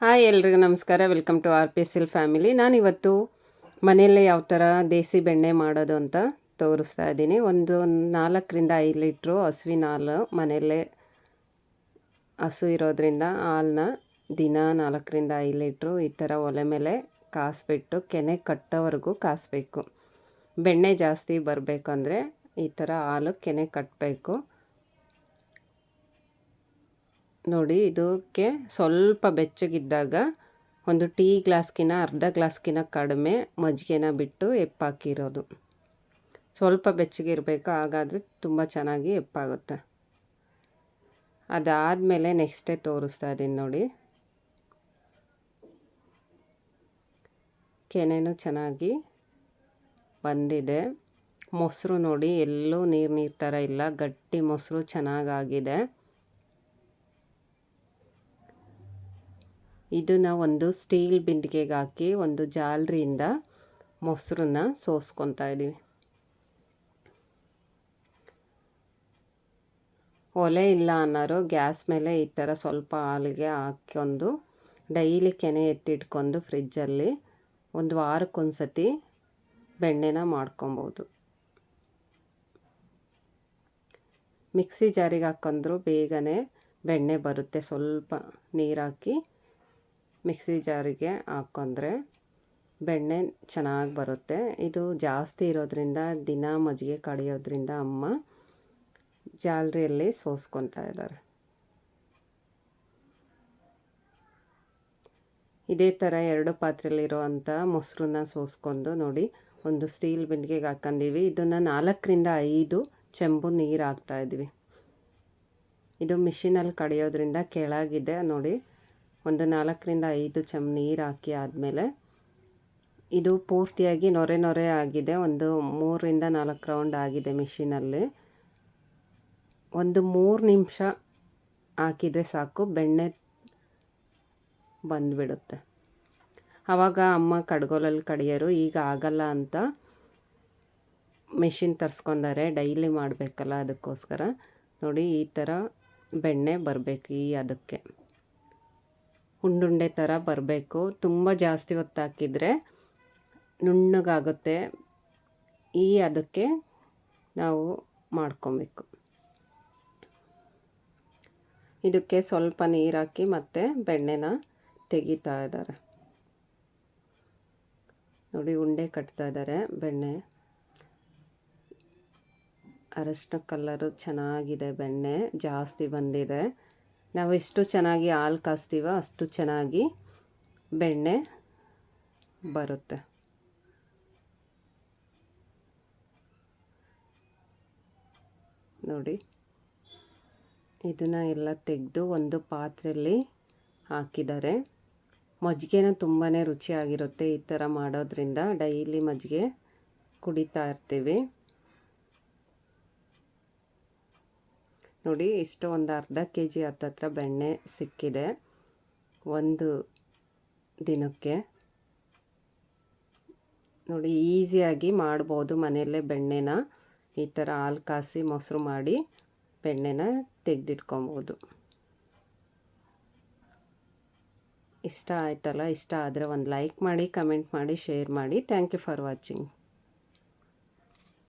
Hi ಎಲ್ರಿಗೂ ನಮಸ್ಕಾರ. Welcome to R P S L family ನಾನಿವತ್ತು ಮನೆಯಲ್ಲೇ ಯಾವ ಥರ ದೇಸಿ ಬೆಣ್ಣೆ ಮಾಡೋದು ಅಂತ ತೋರಿಸ್ತಾ ಇದ್ದೀನಿ. ಒಂದು ನಾಲ್ಕರಿಂದ ಐದು ಲೀಟ್ರು ಹಸುವಿನ ಹಾಲು ಮನೆಯಲ್ಲೇ ಹಸು ಇರೋದ್ರಿಂದ ಹಾಲನ್ನ ದಿನ ನಾಲ್ಕರಿಂದ ಐದು ಲೀಟ್ರು ಈ ಥರ ಒಲೆ ಮೇಲೆ ಕಾಸ್ಬಿಟ್ಟು ಕೆನೆ ಕಟ್ಟೋವರೆಗೂ ಕಾಸಬೇಕು. ಬೆಣ್ಣೆ ಜಾಸ್ತಿ ಬರಬೇಕಂದ್ರೆ ಈ ಥರ ಹಾಲು ಕೆನೆ ಕಟ್ಟಬೇಕು. ನೋಡಿ, ಇದಕ್ಕೆ ಸ್ವಲ್ಪ ಬೆಚ್ಚಗಿದ್ದಾಗ ಒಂದು ಟೀ ಗ್ಲಾಸ್ಗಿನ ಅರ್ಧ ಗ್ಲಾಸ್ಗಿನ ಕಡಿಮೆ ಮಜ್ಜಿಗೆನ ಬಿಟ್ಟು ಎಪ್ಪಾಕಿರೋದು. ಸ್ವಲ್ಪ ಬೆಚ್ಚಗಿರಬೇಕು, ಹಾಗಾದರೆ ತುಂಬ ಚೆನ್ನಾಗಿ ಎಪ್ಪಾಗುತ್ತೆ. ಅದಾದಮೇಲೆ ನೆಕ್ಸ್ಟೇ ತೋರಿಸ್ತಾ ಇದ್ದೀನಿ ನೋಡಿ. ಕೆನೆನೂ ಚೆನ್ನಾಗಿ ಬಂದಿದೆ. ಮೊಸರು ನೋಡಿ ಎಲ್ಲೂ ನೀರು ನೀರು ಥರ ಇಲ್ಲ, ಗಟ್ಟಿ ಮೊಸರು ಚೆನ್ನಾಗಾಗಿದೆ. ಇದನ್ನು ಒಂದು ಸ್ಟೀಲ್ ಬಿಂದಿಗೆಗೆ ಹಾಕಿ ಒಂದು ಜಾಲರಿಯಿಂದ ಮೊಸರನ್ನ ಸೋಸ್ಕೊತಾ ಇದ್ದೀವಿ ಒಲೆ ಇಲ್ಲ ಅನ್ನೋರು ಗ್ಯಾಸ್ ಮೇಲೆ ಈ ಥರ ಸ್ವಲ್ಪ ಹಾಲಿಗೆ ಹಾಕ್ಕೊಂಡು ಡೈಲಿ ಕೆನೆ ಎತ್ತಿಟ್ಕೊಂಡು ಫ್ರಿಜ್ಜಲ್ಲಿ ಒಂದು ವಾರಕ್ಕೊಂದು ಸತಿ ಬೆಣ್ಣೆನ ಮಾಡ್ಕೊಬೋದು. ಮಿಕ್ಸಿ ಜಾರಿಗೆ ಹಾಕೊಂಡ್ರು ಬೇಗನೆ ಬೆಣ್ಣೆ ಬರುತ್ತೆ. ಸ್ವಲ್ಪ ನೀರಾಕಿ ಮಿಕ್ಸಿ ಜಾರಿಗೆ ಹಾಕ್ಕೊಂಡ್ರೆ ಬೆಣ್ಣೆ ಚೆನ್ನಾಗಿ ಬರುತ್ತೆ. ಇದು ಜಾಸ್ತಿ ಇರೋದ್ರಿಂದ, ದಿನ ಮಜ್ಜಿಗೆ ಕಡಿಯೋದ್ರಿಂದ ಅಮ್ಮ ಜಾಲರಿಯಲ್ಲಿ ಸೋಸ್ಕೊತಾ ಇದ್ದಾರೆ. ಇದೇ ಥರ ಎರಡು ಪಾತ್ರೆಯಲ್ಲಿರೋ ಅಂಥ ಮೊಸರನ್ನ ಸೋಸ್ಕೊಂಡು ನೋಡಿ. ಒಂದು ಸ್ಟೀಲ್ ಬಿಂದಿಗೆಗೆ ಹಾಕ್ಕೊಂಡಿವಿ ಇದನ್ನು ನಾಲ್ಕರಿಂದ ಐದು ಚೆಂಬು ನೀರು ಹಾಕ್ತಾಯಿದ್ವಿ ಇದು ಮಿಷಿನಲ್ಲಿ ಕಡಿಯೋದ್ರಿಂದ ಕೆಳಗಿದೆ ನೋಡಿ. ಒಂದು ನಾಲ್ಕರಿಂದ ಐದು ಚಮ್ ನೀರು ಹಾಕಿ ಆದಮೇಲೆ ಇದು ಪೂರ್ತಿಯಾಗಿ ನೊರೆ ನೊರೆ ಆಗಿದೆ. ಒಂದು ಮೂರರಿಂದ ನಾಲ್ಕು ರೌಂಡ್ ಆಗಿದೆ ಮಿಷಿನಲ್ಲಿ. ಒಂದು ಮೂರು ನಿಮಿಷ ಹಾಕಿದರೆ ಸಾಕು, ಬೆಣ್ಣೆ ಬಂದುಬಿಡುತ್ತೆ. ಆವಾಗ ಅಮ್ಮ ಕಡ್ಗೋಲಲ್ಲಿ ಕಡಿಯೋರು, ಈಗ ಆಗಲ್ಲ ಅಂತ ಮೆಷಿನ್ ತರಿಸ್ಕೊಂಡಾರೆ, ಡೈಲಿ ಮಾಡಬೇಕಲ್ಲ ಅದಕ್ಕೋಸ್ಕರ. ನೋಡಿ, ಈ ಥರ ಬೆಣ್ಣೆ ಬರಬೇಕು ಈ ಅದಕ್ಕೆ. ಉಂಡುಂಡೆ ಥರ ಬರಬೇಕು. ತುಂಬ ಜಾಸ್ತಿ ಹೊತ್ತಾಕಿದರೆ ನುಣ್ಣಗಾಗುತ್ತೆ. ಈ ಅದಕ್ಕೆ ನಾವು ಮಾಡ್ಕೊಬೇಕು. ಇದಕ್ಕೆ ಸ್ವಲ್ಪ ನೀರಾಕಿ ಹಾಕಿ ಮತ್ತೆ ಬೆಣ್ಣೆನ ತೆಗಿತಾ ಇದ್ದಾರೆ. ನೋಡಿ, ಉಂಡೆ ಕಟ್ತಾ ಇದ್ದಾರೆ. ಬೆಣ್ಣೆ. ಅರಶಿನ ಕಲ್ಲರು ಚೆನ್ನಾಗಿದೆ ಬೆಣ್ಣೆ. ಜಾಸ್ತಿ ಬಂದಿದೆ. ನಾವು ಎಷ್ಟು ಚೆನ್ನಾಗಿ ಹಾಲು ಕಾಸ್ತೀವೋ ಅಷ್ಟು ಚೆನ್ನಾಗಿ ಬೆಣ್ಣೆ ಬರುತ್ತೆ. ನೋಡಿ, ಇದನ್ನು ಎಲ್ಲ ತೆಗೆದು ಒಂದು ಪಾತ್ರೆಯಲ್ಲಿ ಹಾಕಿದ್ದಾರೆ. ಮಜ್ಜಿಗೆನೂ ತುಂಬಾ ರುಚಿಯಾಗಿರುತ್ತೆ ಈ ಥರ ಮಾಡೋದ್ರಿಂದ. ಡೈಲಿ ಮಜ್ಜಿಗೆ ಕುಡಿತಾ ಇರ್ತೀವಿ. ನೋಡಿ, ಇಷ್ಟು ಒಂದು ಅರ್ಧ ಕೆ ಜಿ ಹತ್ತತ್ರ ಬೆಣ್ಣೆ ಸಿಕ್ಕಿದೆ. ಒಂದು ದಿನಕ್ಕೆ. ನೋಡಿ, ಈಸಿಯಾಗಿ ಮಾಡ್ಬೋದು ಮನೆಯಲ್ಲೇ ಬೆಣ್ಣೆನ. ಈ ಥರ ಹಾಲು ಕಾಸಿ ಮೊಸರು ಮಾಡಿ ಬೆಣ್ಣೆನ ತೆಗೆದಿಟ್ಕೊಬೋದು. ಇಷ್ಟ ಆಯ್ತಲ್ಲ? ಇಷ್ಟ ಆದರೆ ಒಂದು ಲೈಕ್ ಮಾಡಿ, ಕಮೆಂಟ್ ಮಾಡಿ, ಶೇರ್ ಮಾಡಿ. Thank you for watching.